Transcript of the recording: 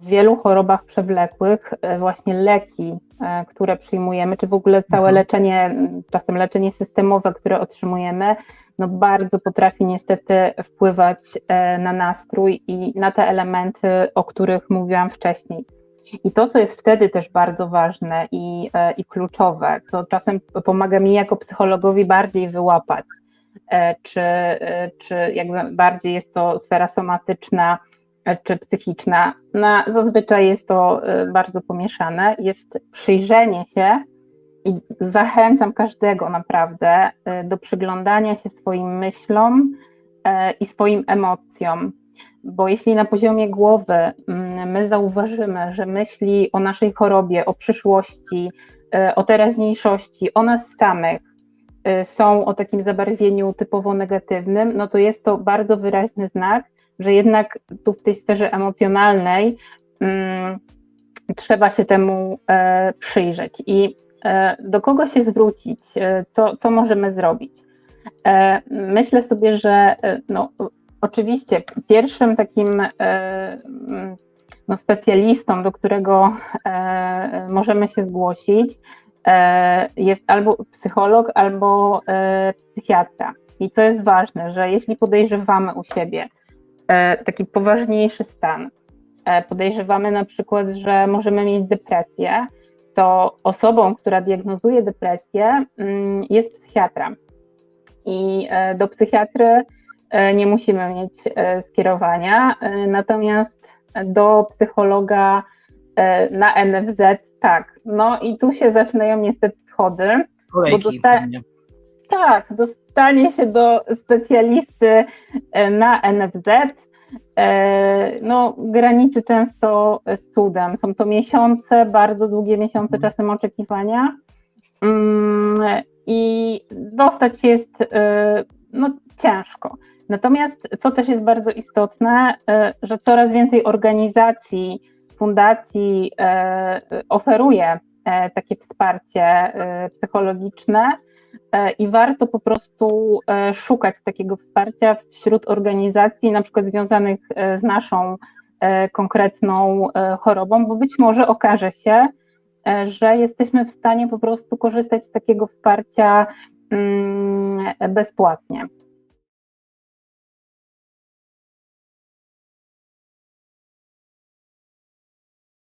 w wielu chorobach przewlekłych e, właśnie leki, e, które przyjmujemy, czy w ogóle całe Mhm. leczenie, czasem leczenie systemowe, które otrzymujemy, no bardzo potrafi niestety wpływać e, na nastrój i na te elementy, o których mówiłam wcześniej. I to, co jest wtedy też bardzo ważne i, i kluczowe, co czasem pomaga mi jako psychologowi bardziej wyłapać, czy, czy jakby bardziej jest to sfera somatyczna, czy psychiczna. Na, zazwyczaj jest to e, bardzo pomieszane. Jest przyjrzenie się i zachęcam każdego naprawdę e, do przyglądania się swoim myślom e, i swoim emocjom. Bo jeśli na poziomie głowy mm, my zauważymy, że myśli o naszej chorobie, o przyszłości, o teraźniejszości, o nas samych są o takim zabarwieniu typowo negatywnym, no to jest to bardzo wyraźny znak, że jednak tu w tej sferze emocjonalnej mm, trzeba się temu e, przyjrzeć. I e, do kogo się zwrócić? E, co, co możemy zrobić? E, myślę sobie, że e, no, oczywiście pierwszym takim e, mm, no, specjalistą, do którego możemy się zgłosić, jest albo psycholog, albo psychiatra. I co jest ważne, że jeśli podejrzewamy u siebie taki poważniejszy stan, e, podejrzewamy na przykład, że możemy mieć depresję, to osobą, która diagnozuje depresję, mm, jest psychiatra. I e, do psychiatry e, nie musimy mieć e, skierowania, e, natomiast do psychologa e, na NFZ tak. No i tu się zaczynają niestety schody. Kolejki. dosta- pewnie. Tak, dostanie się do specjalisty e, na NFZ e, no, graniczy często z cudem. Są to miesiące, bardzo długie miesiące Mhm. czasem oczekiwania. Mm, I dostać jest e, no, ciężko. Natomiast co też jest bardzo istotne, że coraz więcej organizacji, fundacji oferuje takie wsparcie psychologiczne i warto po prostu e, szukać takiego wsparcia wśród organizacji, na przykład związanych e, z naszą e, konkretną e, chorobą, bo być może okaże się, e, że jesteśmy w stanie po prostu korzystać z takiego wsparcia mm, bezpłatnie.